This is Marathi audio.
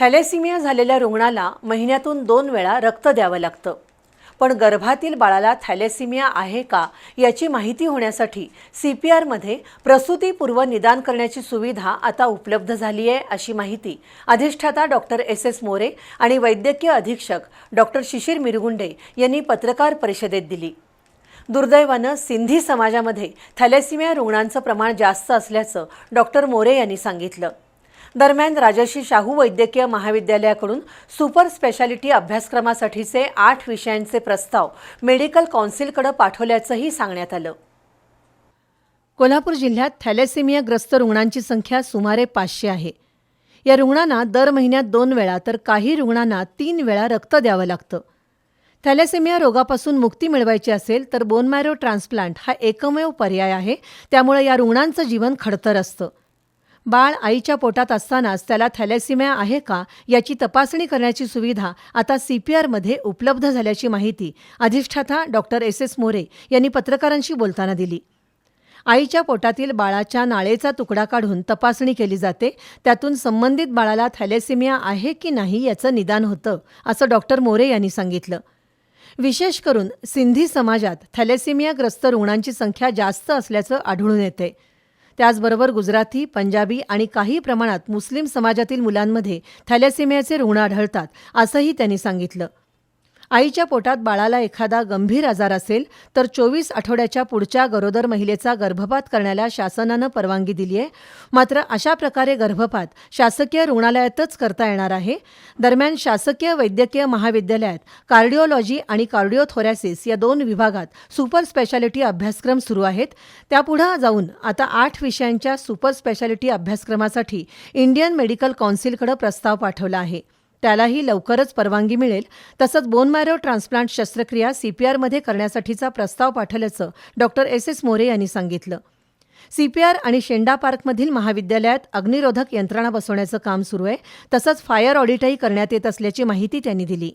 थॅलेसिमिया झालेल्या रुग्णाला महिन्यातून दोन वेळा रक्त द्यावं लागतं. पण गर्भातील बाळाला थॅलेसिमिया आहे का याची माहिती होण्यासाठी सी पी आरमध्ये प्रसूतीपूर्व निदान करण्याची सुविधा आता उपलब्ध झाली आहे अशी माहिती अधिष्ठाता डॉक्टर एस एस मोरे आणि वैद्यकीय अधीक्षक डॉक्टर शिशिर मिरगुंडे यांनी पत्रकार परिषदेत दिली. दुर्दैवानं सिंधी समाजामध्ये थॅलेसिमिया रुग्णांचं प्रमाण जास्त असल्याचं डॉक्टर मोरे यांनी सांगितलं. दरम्यान राजर्षी शाहू वैद्यकीय महाविद्यालयाकडून सुपर स्पेशालिटी अभ्यासक्रमासाठीचे आठ विषयांचे प्रस्ताव मेडिकल कौन्सिलकडे पाठवल्याचंही सांगण्यात आलं. कोल्हापूर जिल्ह्यात थॅलेसिमियाग्रस्त रुग्णांची संख्या सुमारे पाचशे आहे. या रुग्णांना दर महिन्यात दोन वेळा तर काही रुग्णांना तीन वेळा रक्त द्यावं लागतं. थॅलेसेमिया रोगापासून मुक्ती मिळवायची असेल तर बोनमॅरो ट्रान्सप्लांट हा एकमेव पर्याय आहे. त्यामुळे या रुग्णांचं जीवन खडतर असतं. बाळ आईच्या पोटात असतानाच त्याला थॅलेसिमिया आहे का याची तपासणी करण्याची सुविधा आता सी पी आरमध्ये उपलब्ध झाल्याची माहिती अधिष्ठाता डॉक्टर एस एस मोरे यांनी पत्रकारांशी बोलताना दिली. आईच्या पोटातील बाळाच्या नाळेचा तुकडा काढून तपासणी केली जाते त्यातून संबंधित बाळाला थॅलेसिमिया आहे की नाही याचं निदान होतं असं डॉक्टर मोरे यांनी सांगितलं. विशेष करून सिंधी समाजात थॅलेसिमियाग्रस्त रुग्णांची संख्या जास्त असल्याचं आढळून येते. त्याचबरोबर गुजराती पंजाबी आणि काही प्रमाणात मुस्लिम समाजातील मुलांमध्ये थॅलेसिमियाचे रुग्ण आढळतात असंही त्यांनी सांगितलं. आईच्या पोटात बाळाला एखादा गंभीर आजार असेल तर चोवीस आठवड्याच्या पुढच्या गरोदर महिलेचा गर्भपात करण्याला शासनानं परवानगी दिली आहे. मात्र अशा प्रकारे गर्भपात शासकीय रुग्णालयातच करता येणार आहे. दरम्यान शासकीय वैद्यकीय महाविद्यालयात कार्डिओलॉजी आणि कार्डिओथोरॅसिस या दोन विभागात सुपर स्पेशालिटी अभ्यासक्रम सुरू आहेत. त्यापुढं जाऊन आता आठ विषयांच्या सुपर स्पेशालिटी अभ्यासक्रमासाठी इंडियन मेडिकल कौन्सिलकडे प्रस्ताव पाठवला आहे. त्यालाही लवकरच परवानगी मिळेल. तसंच बोनमॅरो ट्रान्सप्लांट शस्त्रक्रिया सीपीआरमध्ये करण्यासाठीचा प्रस्ताव पाठवल्याचं डॉक्टर एस एस मोरे यांनी सांगितलं. सीपीआर आणि शेंडा पार्कमधील महाविद्यालयात अग्निरोधक यंत्रणा बसवण्याचं काम सुरू आहे. तसंच फायर ऑडिटही करण्यात येत असल्याची माहिती त्यांनी दिली.